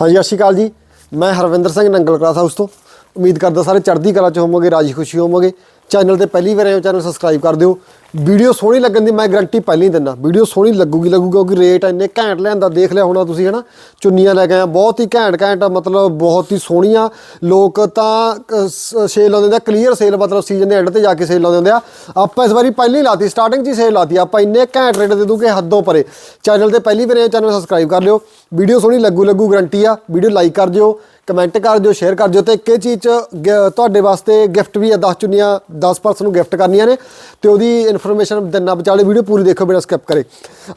ਹਾਂਜੀ, ਸਤਿ ਸ਼੍ਰੀ ਅਕਾਲ ਜੀ। ਮੈਂ ਹਰਵਿੰਦਰ ਸਿੰਘ, ਨੰਗਲ ਕਲਾਸ ਹਾਊਸ ਤੋਂ। ਉਮੀਦ ਕਰਦਾ ਸਾਰੇ ਚੜ੍ਹਦੀ ਕਲਾ ਚ ਹੋਵੋਗੇ, ਰਾਜੀ ਖੁਸ਼ੀ ਹੋਵੋਗੇ। ਚੈਨਲ ਤੇ ਪਹਿਲੀ ਵਾਰ ਆਏ ਹੋ, ਚੈਨਲ ਸਬਸਕ੍ਰਾਈਬ ਕਰ ਦਿਓ। ਵੀਡੀਓ ਸੋਹਣੀ ਲੱਗਣ ਦੀ ਮੈਂ ਗਾਰੰਟੀ ਪਹਿਲਾਂ ਹੀ ਦਿੰਦਾ। ਵੀਡੀਓ ਸੋਹਣੀ ਲੱਗੂਗੀ ਲੱਗੂਗੀ, ਕਿਉਂਕਿ ਰੇਟ ਇੰਨੇ ਘੈਂਟ ਲਿਆਂਦਾ ਦੇਖ ਲਿਆ ਹੋਣਾ ਤੁਸੀਂ, ਹਨਾ? ਚੁੰਨੀਆਂ ਲੈ ਕੇ ਆਏ ਬਹੁਤ ਹੀ ਘੈਂਟ ਘੈਂਟ, ਮਤਲਬ ਬਹੁਤ ਹੀ ਸੋਹਣੀਆਂ। ਲੋਕ ਤਾਂ ਸੇਲ ਲਾਉਂਦੇ ਹੁੰਦੇ ਆ ਕਲੀਅਰ ਸੇਲ ਮਤਲਬ ਸੀਜ਼ਨ ਦੇ ਐਂਡ ਤੇ ਜਾ ਕੇ ਸੇਲ ਲਾਉਂਦੇ ਹੁੰਦੇ ਆ। ਆਪਾਂ ਇਸ ਵਾਰੀ ਪਹਿਲਾਂ ਹੀ ਲਾਤੀ ਸਟਾਰਟਿੰਗ 'ਚ ਹੀ ਸੇਲ ਲਾਤੀ। ਆਪਾਂ ਇੰਨੇ ਘੈਂਟ ਰੇਟ ਦੇ ਦੂੰਗੇ ਹੱਦੋਂ ਪਰੇ। ਚੈਨਲ ਤੇ ਪਹਿਲੀ ਵਾਰ ਆਏ ਚੈਨਲ ਸਬਸਕ੍ਰਾਈਬ ਕਰ ਲਿਓ। ਵੀਡੀਓ ਸੋਹਣੀ ਲੱਗੂ ਲੱਗੂ ਗਾਰੰਟੀ ਆ। ਵੀਡੀਓ ਲਾਈਕ ਕਰ ਦਿਓ। ਕਮੈਂਟ ਕਰ ਦਿਓ, ਸ਼ੇਅਰ ਕਰ ਦਿਓ ਤੇ ਇੱਕ ਇਹ ਚੀਜ਼ ਚ ਗ- ਤੁਹਾਡੇ ਵਾਸਤੇ ਗਿਫਟ ਵੀ ਆ 10 ਚੁੰਨੀਆਂ 10 ਪਰਸਨ ਨੂੰ ਗਿਫਟ ਕਰਨੀਆਂ ਨੇ ਤੇ ਉਹਦੀ ਇਨਫੋਰਮੇਸ਼ਨ ਦਿਨਾ ਵਿਚਾਲੇ ਵੀਡੀਓ ਪੂਰੀ ਦੇਖੋ ਬਿਨਾਂ ਸਕਿਪ ਕਰੇ।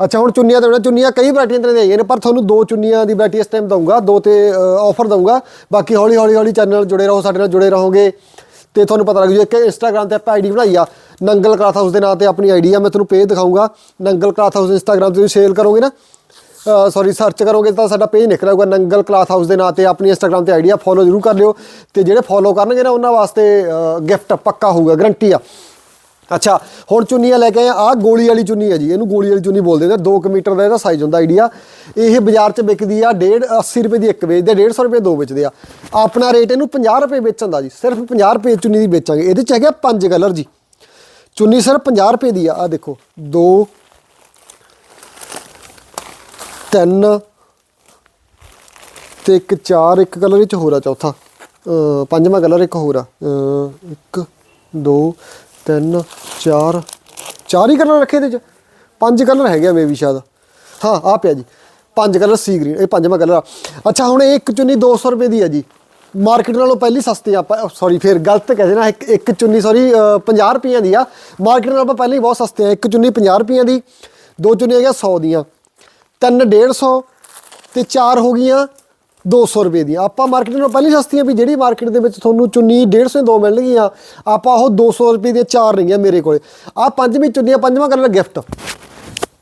ਅੱਛਾ, ਹੁਣ ਚੁੰਨੀਆਂ ਦੇਣਾ ਚੁੰਨੀਆਂ ਕਈ ਵੈਰਾਈਟੀਆਂ ਦੀਆਂ ਆਈਆਂ ਨੇ, ਪਰ ਤੁਹਾਨੂੰ ਦੋ ਚੁੰਨੀਆਂ ਦੀ ਵੈਰਾਈਟੀ ਇਸ ਟਾਈਮ ਦਊਂਗਾ, ਦੋ ਤੇ ਆਫਰ ਦਊਂਗਾ। ਬਾਕੀ ਹੌਲੀ ਹੌਲੀ ਹੌਲੀ ਚੈਨਲ ਜੁੜੇ ਰਹੋ, ਸਾਡੇ ਨਾਲ ਜੁੜੇ ਰਹੋਗੇ ਤੇ ਤੁਹਾਨੂੰ ਪਤਾ ਲੱਗ ਜੂ, ਇੱਕ ਇੰਸਟਾਗ੍ਰam ਤੇ ਆਪਾਂ ਆਈਡੀ ਬਣਾਈ ਆ, ਨੰਗਲ ਕਲਾਥ ਹਾਊਸ ਦੇ ਨਾਂ ਤੇ ਆਪਣੀ ਆਈਡੀ ਆ, ਮੈਂ ਤੁਹਾਨੂੰ ਪੇਜ ਦਿਖਾਊਂਗਾ। ਨੰਗਲ ਕਲਾਥ ਹਾਊਸ ਇੰਸਟਾਗ੍ਰam ਤੇ ਤੁਸੀਂ ਸ਼ੇਅਰ ਕਰੋਗੇ ਨਾ ਸੌਰੀ ਸਰਚ ਕਰੋਗੇ ਤਾਂ ਸਾਡਾ ਪੇਜ ਨਿਕਲ ਆਊਗਾ ਨੰਗਲ ਕਲਾਥ ਹਾਊਸ ਦੇ ਨਾਂ ਤੇ। ਆਪਣੀ ਇੰਸਟਾਗ੍ਰam ਤੇ ਆਈਡੀ ਆ ਫੋਲੋ ਜ਼ਰੂਰ ਕਰ ਲਿਓ ਤੇ ਜਿਹੜੇ ਫੋਲੋ ਕਰਨਗੇ ਨਾ, ਉਹਨਾਂ ਵਾਸਤੇ ਗਿਫਟ ਪੱਕਾ ਹੋਊਗਾ ਗਰੰਟੀ ਆ। ਅੱਛਾ, ਹੁਣ ਚੁੰਨੀਆਂ ਲੈ ਕੇ ਆਏ ਆ। ਗੋਲੀ ਵਾਲੀ ਚੁੰਨੀ ਹੈ ਜੀ, ਇਹਨੂੰ ਗੋਲੀ ਵਾਲੀ ਚੁੰਨੀ ਬੋਲਦੇ ਨੇ। 2 ਮੀਟਰ ਦਾ ਇਹਦਾ ਸਾਈਜ਼ ਹੁੰਦਾ ਆਈਡੀਆ ਇਹ ਬਾਜ਼ਾਰ 'ਚ ਵਿਕਦੀ ਆ 1.5 80 ਰੁਪਏ ਦੀ ਇੱਕ ਵੇਚਦੇ 150 ਰੁਪਏ ਦੋ ਵੇਚਦੇ ਆ। ਆਪਣਾ ਰੇਟ ਇਹਨੂੰ 50 ਰੁਪਏ ਵੇਚਣ ਦਾ ਜੀ। ਸਿਰਫ 50 ਰੁਪਏ ਚੁੰਨੀ ਦੀ ਵੇਚਾਂਗੇ। ਇਹਦੇ 'ਚ ਹੈਗਾ ਪੰਜ ਕਲਰ ਜੀ। ਚੁੰਨੀ ਸਿਰਫ 50 ਰੁਪਏ ਦੀ ਆ। ਆ ਦੇਖੋ 2 ਤਿੰਨ ਤੇ ਇੱਕ ਚਾਰ ਇੱਕ ਕਲਰ ਵਿੱਚ ਹੋਰ ਆ ਚੌਥਾ। ਪੰਜਵਾਂ ਕਲਰ ਇੱਕ ਹੋਰ ਆ। ਅ, ਇੱਕ ਦੋ ਤਿੰਨ ਚਾਰ। ਚਾਰ ਹੀ ਕਲਰ ਰੱਖੇ ਇਹਦੇ ਚ। ਪੰਜ ਕਲਰ ਹੈਗੇ ਆ ਮੇਬੀ ਸ਼ਾਇਦ। ਹਾਂ ਆ ਪਿਆ ਜੀ। ਪੰਜ ਕਲਰ ਸੀ ਗ੍ਰੀਨ ਇਹ ਪੰਜਵਾਂ ਕਲਰ ਆ। ਅੱਛਾ ਹੁਣ ਇਹ ਇੱਕ ਚੁੰਨੀ 200 ਰੁਪਏ ਦੀ ਆ ਜੀ। ਮਾਰਕੀਟ ਨਾਲੋਂ ਪਹਿਲੀ ਸਸਤੀ ਆਪਾਂ ਸੌਰੀ ਫੇਰ ਗਲਤ ਕਹਿ ਦੇਣਾ ਇੱਕ ਇੱਕ ਚੁੰਨੀ ਸੌਰੀ 50 ਰੁਪਈਆਂ ਦੀ ਆ। ਮਾਰਕੀਟ ਨਾਲੋਂ ਆਪਾਂ ਪਹਿਲਾਂ ਹੀ ਬਹੁਤ ਸਸਤੇ ਆ। ਇੱਕ ਚੁੰਨੀ 50 ਰੁਪਈਆਂ ਦੀ ਦੋ ਚੁੰਨੀਆਂ ਹੈਗੀਆਂ 100 ਦੀਆਂ। ਤਿੰਨ 150 ਤੇ ਚਾਰ ਹੋ ਗਈਆਂ 200 ਰੁਪਏ ਦੀਆਂ। ਆਪਾਂ ਮਾਰਕੀਟ ਨਾਲੋਂ ਪਹਿਲੀ ਸਸਤੀਆਂ ਵੀ ਜਿਹੜੀ ਮਾਰਕੀਟ ਦੇ ਵਿੱਚ ਤੁਹਾਨੂੰ ਚੁੰਨੀ 150 ਦੀ ਦੋ ਮਿਲਣਗੀਆਂ, ਆਪਾਂ ਉਹ 200 ਰੁਪਏ ਦੀਆਂ ਚਾਰ ਰਹੀਆਂ ਮੇਰੇ ਕੋਲੇ। ਆ ਪੰਜਵੀਂ ਚੁੰਨੀਆਂ, ਪੰਜਵਾਂ ਕਲਰ ਗਿਫਟ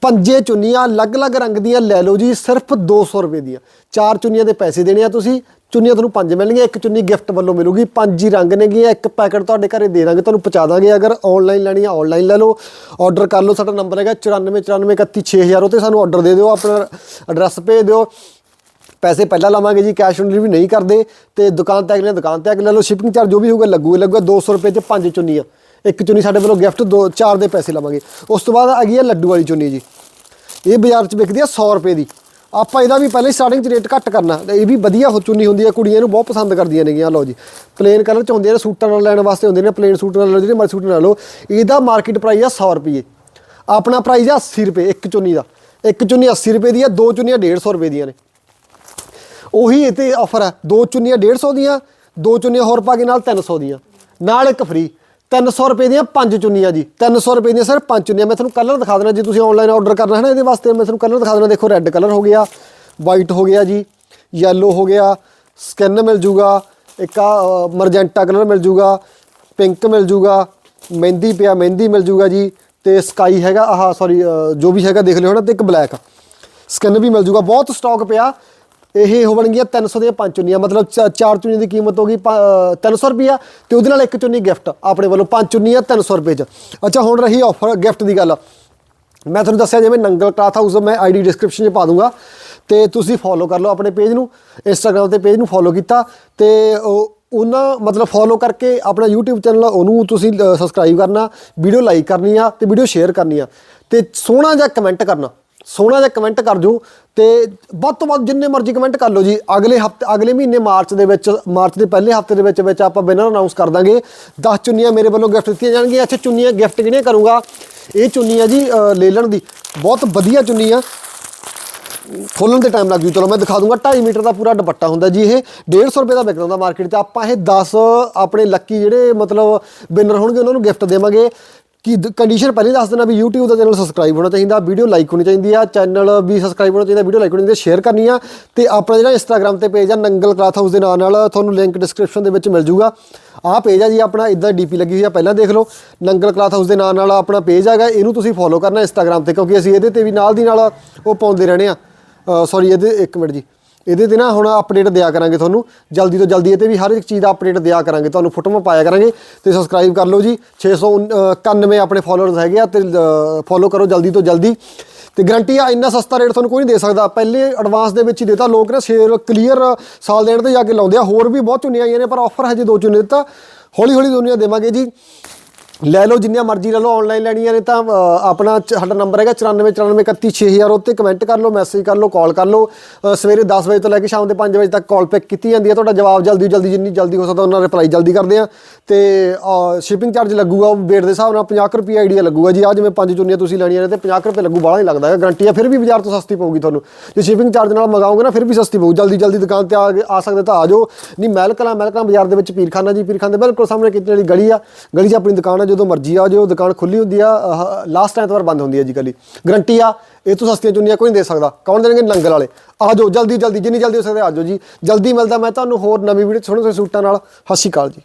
ਪੰਜੇ ਚੁੰਨੀਆਂ ਅਲੱਗ-ਅਲੱਗ ਰੰਗ ਦੀਆਂ ਲੈ ਲਓ ਜੀ, ਸਿਰਫ 200 ਰੁਪਏ ਦੀਆਂ। ਚਾਰ ਚੁੰਨੀਆਂ ਦੇ ਪੈਸੇ ਦੇਣੇ ਆ ਤੁਸੀਂ, ਚੁੰਨੀਆਂ ਤੁਹਾਨੂੰ ਪੰਜ ਮਿਲਣਗੀਆਂ, ਇੱਕ ਚੁੰਨੀ ਗਿਫਟ ਵੱਲੋਂ ਮਿਲੂਗੀ, ਪੰਜ ਹੀ ਰੰਗ ਨੇਗੀਆਂ, ਇੱਕ ਪੈਕਟ ਤੁਹਾਡੇ ਘਰੇ ਦੇ ਦਾਂਗੇ, ਤੁਹਾਨੂੰ ਪਹੁੰਚਾ ਦਾਂਗੇ, ਅਗਰ ਆਨਲਾਈਨ ਲੈਣੀ ਆ ਆਨਲਾਈਨ ਲੈ ਲਓ। ਆਰਡਰ ਕਰ ਲਓ, ਸਾਡਾ ਨੰਬਰ ਹੈਗਾ 9494316000 ਉਹ ਤੇ ਸਾਨੂੰ ਆਰਡਰ ਦੇ ਦਿਓ, ਆਪਣਾ ਐਡਰੈਸ ਭੇਜ ਦਿਓ। ਪੈਸੇ ਪਹਿਲਾਂ ਲਾਵਾਂਗੇ ਜੀ, ਕੈਸ਼ ਔਨ ਡਿਲੀਵਰੀ ਨਹੀਂ ਕਰਦੇ, ਤੇ ਦੁਕਾਨ ਤੇ ਅਗਲੇ ਦੁਕਾਨ ਤੇ ਆ ਲੈ ਲਓ, ਸ਼ਿਪਿੰਗ ਚਾਰਜ ਜੋ ਵੀ ਹੋਊਗਾ ਲੱਗੂਗਾ ਲੱਗੂਗਾ 200 ਰੁਪਏ ਚ ਪੰਜ ਚੁੰਨੀਆਂ। ਇੱਕ ਚੁੰਨੀ ਸਾਡੇ ਵੱਲੋਂ ਗਿਫਟ ਦੋ, ਚਾਰ ਦੇ ਪੈਸੇ ਲਵਾਂਗੇ। ਉਸ ਤੋਂ ਬਾਅਦ ਆ ਗਈ ਹੈ ਲੱਡੂ ਵਾਲੀ ਚੁੰਨੀ ਜੀ। ਇਹ ਬਾਜ਼ਾਰ 'ਚ ਵਿਕਦੀ ਹੈ 100 ਰੁਪਏ ਦੀ। ਆਪਾਂ ਇਹਦਾ ਵੀ ਪਹਿਲਾਂ ਸਟਾਰਟਿੰਗ 'ਚ ਰੇਟ ਘੱਟ ਕਰਨਾ। ਇਹ ਵੀ ਵਧੀਆ ਹੋ ਚੁੰਨੀ ਹੁੰਦੀ ਹੈ, ਕੁੜੀਆਂ ਨੂੰ ਬਹੁਤ ਪਸੰਦ ਕਰਦੀਆਂ ਨੇਗੀਆਂ। ਲਓ ਜੀ। ਪਲੇਨ ਕਲਰ 'ਚ ਹੁੰਦੀਆਂ ਨੇ, ਸੂਟਾਂ ਨਾਲ ਲੈਣ ਵਾਸਤੇ ਹੁੰਦੇ ਨੇ ਪਲੇਨ ਸੂਟ ਨਾਲ ਲਓ, ਜਿਹੜੇ ਮਰਜ਼ੀ ਸੂਟ ਨਾਲ ਲਓ। ਇਹਦਾ ਮਾਰਕੀਟ ਪ੍ਰਾਈਸ ਆ 100 ਰੁਪਏ। ਆਪਣਾ ਪ੍ਰਾਈਸ ਆ 80 ਰੁਪਏ ਇੱਕ ਚੁੰਨੀ ਦਾ। ਇੱਕ ਚੁੰਨੀ 80 ਰੁਪਏ ਦੀ ਆ, ਦੋ ਚੁੰਨੀਆਂ 150 ਰੁਪਏ ਦੀਆਂ ਨੇ। ਉਹੀ ਇਹ ਤੇ ਆਫਰ ਹੈ ਦੋ ਚੁੰਨੀਆਂ 150 ਦੀਆਂ, ਦੋ ਚੁੰਨੀਆਂ ਹੋਰ ਪਾ ਕੇ ਨਾਲ 300 ਦੀਆਂ। ਨਾਲ ਇੱਕ ਫ੍ਰੀ 300 ਰੁਪਏ ਦੀਆਂ ਪੰਜ ਚੁੰਨੀਆਂ ਜੀ। 300 ਰੁਪਏ ਦੀਆਂ ਸਿਰਫ ਪੰਜ ਚੁੰਨੀਆਂ। ਮੈਂ ਤੁਹਾਨੂੰ ਕਲਰ ਦਿਖਾ ਦੇਣਾ ਜੇ, ਤੁਸੀਂ ਆਨਲਾਈਨ ਆਰਡਰ ਕਰਨਾ ਹੈ ਨਾ ਇਹਦੇ ਵਾਸਤੇ। ਮੈਂ ਤੁਹਾਨੂੰ ਕਲਰ ਦਿਖਾ ਦੇਣਾ ਦੇਖੋ ਰੈੱਡ ਕਲਰ ਹੋ ਗਿਆ ਵਾਈਟ ਹੋ ਗਿਆ ਜੀ ਯੈਲੋ ਹੋ ਗਿਆ ਸਕਿਨ ਮਿਲ ਜੂਗਾ, ਇੱਕ ਆ ਮਰਜੈਂਟਾ ਕਲਰ ਮਿਲ ਜੂਗਾ ਪਿੰਕ ਮਿਲ ਜੂਗਾ, ਮਹਿੰਦੀ ਪਿਆ, ਮਹਿੰਦੀ ਮਿਲ ਜੂਗਾ ਜੀ, ਤੇ ਸਕਾਈ ਹੈਗਾ ਆਹ ਸੌਰੀ ਜੋ ਵੀ ਹੈਗਾ ਦੇਖ ਲਿਓ ਨਾ ਤੇ ਇੱਕ ਬਲੈਕ ਸਕਿਨ ਵੀ ਮਿਲ ਜੂਗਾ, ਬਹੁਤ ਸਟਾਕ ਪਿਆ। ਇਹ ਹੋ ਹੋਣਗੀਆਂ 300 ਦੀਆਂ ਪੰਜ ਚੁੰਨੀਆਂ, ਮਤਲਬ ਚਾਰ ਚੁੰਨੀਆਂ ਦੀ ਕੀਮਤ ਹੋ ਹੋਗੀ 300 ਰੁਪਿਆ ਤੇ ਉਹਦੇ ਨਾਲ ਇੱਕ ਚੁੰਨੀ ਗਿਫਟ ਆਪਣੇ ਵੱਲੋਂ ਪੰਜ ਚੁੰਨੀਆਂ 300 ਰੁਪਏ ਚ। ਅੱਛਾ, ਹੁਣ ਰਹੀ ਆਫਰ ਗਿਫਟ ਦੀ ਗੱਲ। ਮੈਂ ਤੁਹਾਨੂੰ ਦੱਸਿਆ ਜਿਵੇਂ ਨੰਗਲ ਕਲਾਥ ਹਾਊਸ ਮੈਂ ਆਈਡੀ ਡਿਸਕ੍ਰਿਪਸ਼ਨ 'ਚ ਪਾ ਦੂੰਗਾ। ਤੇ ਤੁਸੀਂ ਫੋਲੋ ਕਰ ਲਓ ਆਪਣੇ ਪੇਜ ਨੂੰ ਇੰਸਟਾਗ੍ਰam ਤੇ ਪੇਜ ਨੂੰ ਫੋਲੋ ਕੀਤਾ। ਤੇ ਉਹਨਾਂ, ਮਤਲਬ ਫੋਲੋ ਕਰਕੇ ਆਪਣਾ YouTube ਚੈਨਲ ਉਹਨੂੰ ਤੁਸੀਂ ਸਬਸਕ੍ਰਾਈਬ ਕਰਨਾ ਵੀਡੀਓ ਲਾਈਕ ਕਰਨੀ ਆ ਤੇ ਵੀਡੀਓ ਸ਼ੇਅਰ ਕਰਨੀ ਆ। ਤੇ ਸੋਹਣਾ ਜਿਹਾ ਕਮੈਂਟ ਕਰਨਾ। ਸੋਹਣਾ ਜਿਹਾ ਕਮੈਂਟ ਕਰ ਜੋ ਤੇ ਵੱਧ ਤੋਂ ਵੱਧ ਜਿੰਨੇ ਮਰਜ਼ੀ ਕਮੈਂਟ ਕਰ ਲਓ ਜੀ। ਅਗਲੇ ਹਫ਼ਤੇ ਅਗਲੇ ਮਹੀਨੇ ਮਾਰਚ ਦੇ ਵਿੱਚ ਮਾਰਚ ਦੇ ਪਹਿਲੇ ਹਫ਼ਤੇ ਦੇ ਵਿੱਚ ਵਿੱਚ ਆਪਾਂ ਵਿਨਰ ਅਨਾਉਂਸ ਕਰ ਦਾਂਗੇ। 10 ਚੁੰਨੀਆਂ ਮੇਰੇ ਵੱਲੋਂ ਗਿਫਟ ਦਿੱਤੀਆਂ ਜਾਣਗੀਆਂ। ਅੱਛਾ ਚੁੰਨੀਆਂ ਗਿਫਟ ਕਿਹੜੀਆਂ ਕਰੂੰਗਾ? ਇਹ ਚੁੰਨੀ ਆ ਜੀ ਅ, ਲੇਲਣ ਦੀ। ਬਹੁਤ ਵਧੀਆ ਚੁੰਨੀ ਆ ਖੋਲਣ ਦੇ ਟਾਈਮ ਲੱਗ ਜੂ। ਚਲੋ ਮੈਂ ਦਿਖਾ ਦੂੰਗਾ। 2.5 ਮੀਟਰ ਦਾ ਪੂਰਾ ਦੁਪੱਟਾ ਹੁੰਦਾ ਜੀ ਇਹ। 150 ਰੁਪਏ ਦਾ ਵਿਕਦਾ ਹੁੰਦਾ ਮਾਰਕੀਟ 'ਚ। ਆਪਾਂ ਇਹ 10 ਆਪਣੇ ਲੱਕੀ ਜਿਹੜੇ ਮਤਲਬ ਵਿਨਰ ਹੋਣਗੇ ਉਹਨਾਂ ਨੂੰ ਗਿਫਟ ਦੇਵਾਂਗੇ। ਕਿ ਕੰਡੀਸ਼ਨ ਪਹਿਲੇ ਦੱਸ ਦੇਣਾ ਵੀ YouTube ਦਾ ਚੈਨਲ ਸਬਸਕ੍ਰਾਈਬ ਹੋਣਾ ਚਾਹੀਦਾ ਵੀਡੀਓ ਲਾਈਕ ਹੋਣੀ ਚਾਹੀਦੀ ਆ ਚੈਨਲ ਵੀ ਸਬਸਕ੍ਰਾਈਬ ਹੋਣਾ ਚਾਹੀਦਾ ਵੀਡੀਓ ਲਾਈਕ ਹੋਣੀ ਚਾਹੀਦੀ ਸ਼ੇਅਰ ਕਰਨੀ ਆ, ਤੇ ਆਪਣਾ ਜਿਹੜਾ Instagram ਤੇ ਪੇਜ ਆ, ਨੰਗਲ ਕਲਾਥ ਹਾਊਸ ਦੇ ਨਾਂ ਨਾਲ ਤੁਹਾਨੂੰ ਲਿੰਕ ਡਿਸਕ੍ਰਿਪਸ਼ਨ ਦੇ ਵਿੱਚ ਮਿਲ ਜੂਗਾ। ਆਹ ਪੇਜ ਆ ਜੀ, ਆਪਣਾ ਇਦਾਂ ਡੀਪੀ ਲੱਗੀ ਹੋਈ ਆ, ਪਹਿਲਾਂ ਦੇਖ ਲਓ, ਨੰਗਲ ਕਲਾਥ ਹਾਊਸ ਦੇ ਨਾਂ ਨਾਲ ਆਪਣਾ ਪੇਜ ਹੈਗਾ, ਇਹਨੂੰ ਤੁਸੀਂ ਫੋਲੋ ਕਰਨਾ Instagram ਤੇ, ਕਿਉਂਕਿ ਅਸੀਂ ਇਹਦੇ ਤੇ ਵੀ ਨਾਲ ਦੀ ਨਾਲ ਉਹ ਪਾਉਂਦੇ ਰਹਿਣੇ ਆ। ਸੌਰੀ ਇਹਦੇ, ਇੱਕ ਮਿੰਟ ਜੀ। ਇਹਦੇ ਤੇ ਨਾ ਹੁਣ ਅਪਡੇਟ ਦਿਆ ਕਰਾਂਗੇ ਤੁਹਾਨੂੰ। ਜਲਦੀ ਤੋਂ ਜਲਦੀ ਇਹ ਤੇ ਵੀ ਹਰ ਇੱਕ ਚੀਜ਼ ਦਾ ਅਪਡੇਟ ਦਿਆ ਕਰਾਂਗੇ। ਤੁਹਾਨੂੰ ਫੋਟੋਆਂ ਪਾਇਆ ਕਰਾਂਗੇ ਤੇ ਸਬਸਕ੍ਰਾਈਬ ਕਰ ਲਓ ਜੀ। 691 ਆਪਣੇ ਫਾਲੋਅਰਸ ਹੈਗੇ ਆ ਤੇ ਫੋਲੋ ਕਰੋ ਜਲਦੀ ਤੋਂ ਜਲਦੀ। ਤੇ ਗਰੰਟੀ ਆ ਇੰਨਾ ਸਸਤਾ ਰੇਟ ਤੁਹਾਨੂੰ ਕੋਈ ਨਹੀਂ ਦੇ ਸਕਦਾ। ਪਹਿਲੇ ਐਡਵਾਂਸ ਦੇ ਵਿੱਚ ਹੀ ਦੇਤਾ। ਲੋਕ ਨਾ ਸ਼ੇਅਰ ਕਲੀਅਰ ਸਾਲ ਦੇਣ ਤੇ ਜਾ ਕੇ ਲਾਉਂਦੇ ਆ। ਹੋਰ ਵੀ ਬਹੁਤ ਚੁੰਨੀਆਂ ਆਈਆਂ ਨੇ, ਪਰ ਆਫਰ ਹਜੇ ਦੋ ਚੁੰਨੇ ਦਿੱਤਾ। ਹੌਲੀ ਹੌਲੀ ਦੁਨੀਆ ਦੇਵਾਂਗੇ ਜੀ। ਲੈ ਲਓ, ਜਿੰਨੀਆਂ ਮਰਜ਼ੀ ਲੈ ਲਓ ਆਨਲਾਈਨ ਲੈਣੀਆਂ ਨੇ ਤਾਂ ਆਪਣਾ ਸਾਡਾ ਨੰਬਰ ਹੈਗਾ 9494316000 ਉੱਤੇ ਕਮੈਂਟ ਕਰ ਲਓ ਮੈਸੇਜ ਕਰ ਲਓ ਕਾਲ ਕਰ ਲਓ। ਸਵੇਰੇ 10 ਵਜੇ ਤੋਂ ਲੈ ਕੇ ਸ਼ਾਮ ਦੇ 5 ਵਜੇ ਤੱਕ ਕਾਲ ਪਿਕ ਕੀਤੀ ਜਾਂਦੀ ਹੈ। ਤੁਹਾਡਾ ਜਵਾਬ ਜਲਦੀ ਜਲਦੀ, ਜਿੰਨੀ ਜਲਦੀ ਹੋ ਸਕਦਾ, ਉਹਨਾਂ ਰਿਪਲਾਈ ਜਲਦੀ ਕਰਦੇ ਆ ਤੇ ਸ਼ਿਪਿੰਗ ਚਾਰਜ ਲੱਗੂਗਾ ਵੇਟ ਦੇ ਹਿਸਾਬ ਨਾਲ 50 ਕੁ ਰੁਪਏ ਆਈਡੀਆ ਲੱਗੂਗਾ ਜੀ। ਆ ਜਿਵੇਂ ਪੰਜ ਚੁੰਨੀਆਂ ਤੁਸੀਂ ਲੈਣੀਆਂ ਨੇ, ਤੇ 50 ਰੁਪਏ ਲੱਗੂ, ਬਾਹਲਾ ਨਹੀਂ ਲੱਗਦਾ ਹੈ ਗਾਰੰਟੀ ਆ ਫਿਰ ਵੀ ਬਾਜ਼ਾਰ ਤੋਂ ਸਸਤੀ ਪਊਗੀ ਤੁਹਾਨੂੰ। ਜੇ ਸ਼ਿਪਿੰਗ ਚਾਰਜ ਨਾਲ ਮੰਗਾਓਗੇ ਨਾ, ਫਿਰ ਵੀ ਸਸਤੀ ਪਊ, ਜਲਦੀ ਜਲਦੀ ਦੁਕਾਨ ਤੇ ਆ ਸਕਦੇ ਤਾਂ ਆ ਜਾਓ। ਨਹੀਂ ਮਹਿਲਕਲਾ ਮਹਿਲਕਲਾਂ ਬਾਜ਼ਾਰ ਦੇ ਵਿੱਚ ਪੀਰਖਾਨਾ ਜੀ, ਪੀਰਖਾਨੇ ਦੇ ਬਿਲਕੁਲ ਸਾਹਮਣੇ ਕਿਤੇ ਵਾਲੀ ਗਲੀ ਆ, ਗਲੀ 'ਚ ਆਪਣੀ ਦੁਕਾਨ ਆ ਜਦੋਂ ਮਰਜ਼ੀ ਆ ਜਾਓ, ਦੁਕਾਨ ਖੁੱਲੀ ਹੁੰਦੀ ਆ ਲਾਸਟ ਐਤਵਾਰ ਬੰਦ ਹੁੰਦੀ ਹੈ ਜੀ ਗਲੀ। ਗਰੰਟੀ ਆ, ਇਹ ਤੋਂ ਸਸਤੀਆਂ ਚੁੰਨੀਆਂ ਕੋਈ ਨਹੀਂ ਦੇ ਸਕਦਾ। ਕੌਣ ਦੇਣਗੇ? ਲੰਗਰ ਵਾਲੇ। ਆ ਜਾਓ, ਜਲਦੀ ਜਲਦੀ, ਜਿੰਨੀ ਜਲਦੀ ਹੋ ਸਕਦਾ ਆ ਜਾਓ ਜੀ। ਜਲਦੀ ਮਿਲਦਾ ਮੈਂ ਤੁਹਾਨੂੰ ਹੋਰ ਨਵੀਂ ਵੀਡੀਓ ਸੋਹਣੇ ਸੋਹਣੇ ਸੂਟਾਂ ਨਾਲ। ਸਤਿ ਸ਼੍ਰੀ ਅਕਾਲ ਜੀ।